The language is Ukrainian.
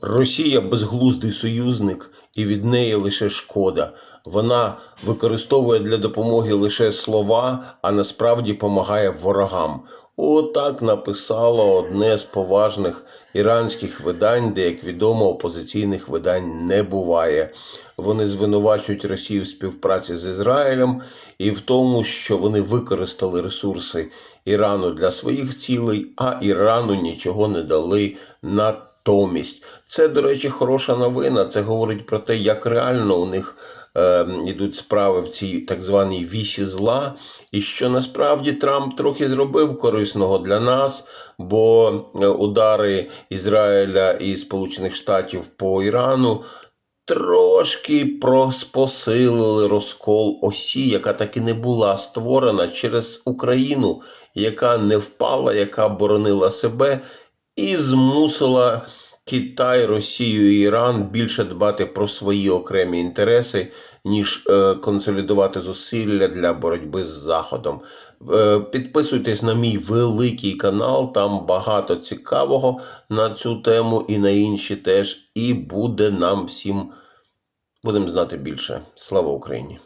Росія безглуздий союзник, і від неї лише шкода. Вона використовує для допомоги лише слова, а насправді допомагає ворогам. Отак написало одне з поважних іранських видань, де, як відомо, опозиційних видань не буває. Вони звинувачують Росію в співпраці з Ізраїлем і в тому, що вони використали ресурси Ірану для своїх цілей, а Ірану нічого не дали натомість. Це, до речі, хороша новина. Це говорить про те, як реально у них йдуть справи в цій так званій вісі зла, і що насправді Трамп трохи зробив корисного для нас, бо е, удари Ізраїля і Сполучених Штатів по Ірану. Трошки прос- посилили розкол осі, яка так і не була створена через Україну, яка не впала, яка боронила себе і змусила Китай, Росію і Іран більше дбати про свої окремі інтереси, ніж е, консолідувати зусилля для боротьби з Заходом. Е, підписуйтесь на мій великий канал, там багато цікавого на цю тему і на інші теж. І буде нам всім будемо знати більше. Слава Україні!